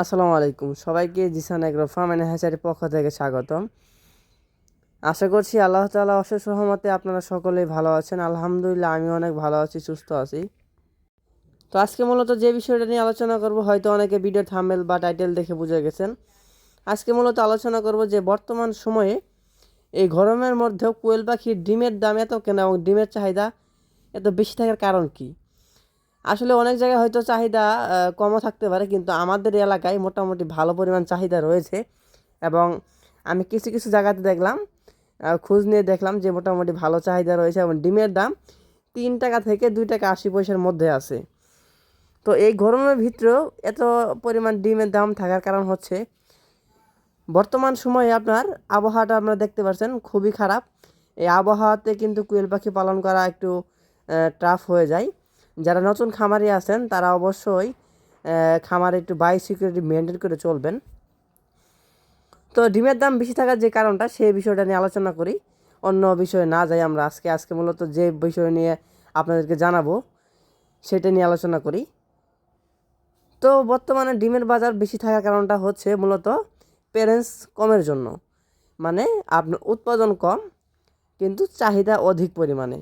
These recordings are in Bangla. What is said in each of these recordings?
আসসালামু আলাইকুম। সবাইকে জিসান এগ্রো ফার্ম অ্যান্ড হ্যাচারির পক্ষ থেকে স্বাগতম। আশা করছি আল্লাহ তালা অশেষ রহমতে আপনারা সকলেই ভালো আছেন। আলহামদুলিল্লাহ আমি অনেক ভালো আছি, সুস্থ আছি। তো আজকে মূলত যে বিষয়টা নিয়ে আলোচনা করব, হয়তো অনেকে ভিডিও থাম্বেল বা টাইটেল দেখে বুঝে গেছেন। আজকে মূলত আলোচনা করব যে বর্তমান সময়ে এই গরমের মধ্যেও কোয়েল পাখির ডিমের দাম এত কেন এবং ডিমের চাহিদা এত বেশি থাকার কারণ কী? আসলে অনেক জায়গায় হয়তো চাহিদা কমও থাকতে পারে, কিন্তু আমাদের এলাকায় মোটামুটি ভালো পরিমাণ চাহিদা রয়েছে। এবং আমি কিছু কিছু জায়গাতে দেখলাম খোঁজ নিয়ে দেখলাম যে মোটামুটি ভালো চাহিদা রয়েছে এবং ডিমের দাম তিন টাকা থেকে দুই টাকা আশি পয়সার মধ্যে আছে। তো এই গরমের ভিতরেও এত পরিমাণ ডিমের দাম থাকার কারণ হচ্ছে, বর্তমান সময়ে আপনার আবহাওয়াটা আপনারা দেখতে পাচ্ছেন খুবই খারাপ। এই আবহাওয়াতে কিন্তু কুয়েল পাখি পালন করা একটু টাফ হয়ে যায়। যারা নতুন খামারি আছেন, তারা অবশ্যই খামারে একটু বাই সিকিউরিটি মেনটেন করে চলবেন। তো ডিমের দাম বেশি থাকার যে কারণটা সেই বিষয়টা নিয়ে আলোচনা করি। অন্য বিষয়ে না যাই আমরা আজকে আজকে মূলত যে বিষয় নিয়ে আপনাদেরকে জানাব, সেটা নিয়ে আলোচনা করি। তো বর্তমানে ডিমের বাজার বেশি থাকার কারণটা হচ্ছে মূলত প্যারেন্টস কমের জন্য। মানে আপনার উৎপাদন কম, কিন্তু চাহিদা অধিক পরিমাণে।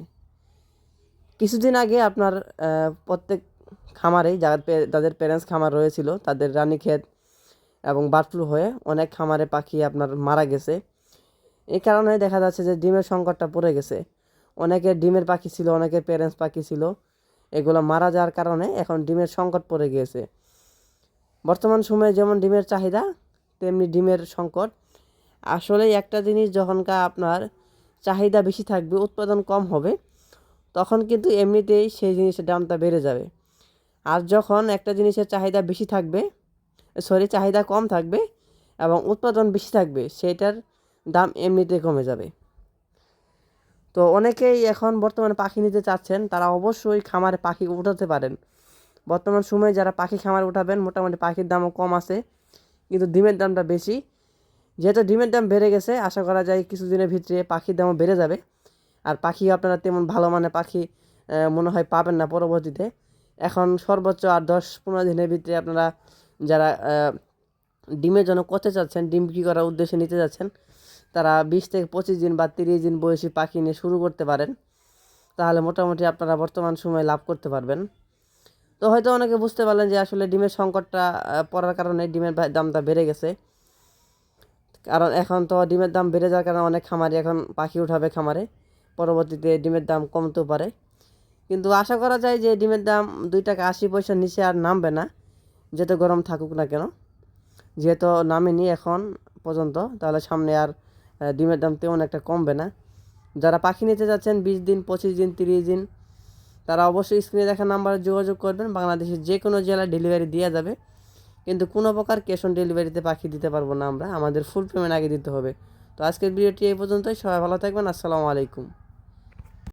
কিছুদিন আগে আপনার প্রত্যেক খামারেই যাদের যাদের প্যারেন্টস খামার রয়েছিল, তাদের রানীক্ষেত এবং বার্ড ফ্লু হয়ে অনেক খামারে পাখি আপনার মারা গেছে। এই কারণে দেখা যাচ্ছে যে ডিমের সংকটটা পড়ে গেছে। অনেকের ডিমের পাখি ছিল, অনেকের প্যারেন্টস পাখি ছিল, এগুলো মারা যাওয়ার কারণে এখন ডিমের সংকট পড়ে গিয়েছে। বর্তমান সময়ে যেমন ডিমের চাহিদা, তেমনি ডিমের সংকট। আসলে একটা জিনিস যখনকার আপনার চাহিদা বেশি থাকবে, উৎপাদন কম হবে। তখন কিন্তু এমনিতেই সেই জিনিসের দামটা বেড়ে যাবে। আর যখন একটা জিনিসের চাহিদা বেশি থাকবে, সরি, চাহিদা কম থাকবে এবং উৎপাদন বেশি থাকবে, সেটার দাম এমনিতেই কমে যাবে। তো অনেকেই এখন বর্তমানে পাখি নিতে চাচ্ছেন, তারা অবশ্যই খামারে পাখি উঠাতে পারেন। বর্তমান সময়ে যারা পাখি খামারে উঠাবেন, মোটামুটি পাখির দামও কম আছে, কিন্তু ডিমের দামটা বেশি। যেহেতু ডিমের দাম বেড়ে গেছে, আশা করা যায় কিছুদিনের ভিতরে পাখির দামও বেড়ে যাবে। আর পাখি আপনারা তেমন ভালো মানের পাখি মনে হয় পাবেন না পরবর্তীতে। এখন সর্বোচ্চ আর দশ পনেরো দিনের ভিতরে আপনারা যারা ডিমের জন্য করতে চাচ্ছেন, ডিম বিক্রি করার উদ্দেশ্যে নিতে যাচ্ছেন তারা বিশ থেকে পঁচিশ দিন বা তিরিশ দিন বয়সী পাখি নিয়ে শুরু করতে পারেন। তাহলে মোটামুটি আপনারা বর্তমান সময়ে লাভ করতে পারবেন। তো হয়তো অনেকে বুঝতে পারলেন যে আসলে ডিমের সংকটটা পড়ার কারণে ডিমের দামটা বেড়ে গেছে। কারণ এখন তো ডিমের দাম বেড়ে যাওয়ার কারণে অনেক খামারি এখন পাখি উঠাবে খামারে। পরবর্তীতে ডিমের দাম কমতেও পারে। কিন্তু আশা করা যায় যে ডিমের দাম দুই টাকা আশি পয়সার নিচে আর নামবে না, যত গরম থাকুক না কেন। যেহেতু নামেনি এখন পর্যন্ত, তাহলে সামনে আর ডিমের দাম তেমন একটা কমবে না। যারা পাখি নিতে যাচ্ছেন, বিশ দিন, পঁচিশ দিন, তিরিশ দিন, তারা অবশ্যই স্ক্রিনে দেখা নাম্বারে যোগাযোগ করবেন। বাংলাদেশের যে কোনো জেলায় ডেলিভারি দেওয়া যাবে। কিন্তু কোনো প্রকার ক্যাশ অন ডেলিভারিতে পাখি দিতে পারব না আমরা, আমাদের ফুল পেমেন্ট আগে দিতে হবে। তো আজকের ভিডিওটি এই পর্যন্তই, সবাই ভালো থাকবেন, আসসালামু আলাইকুম।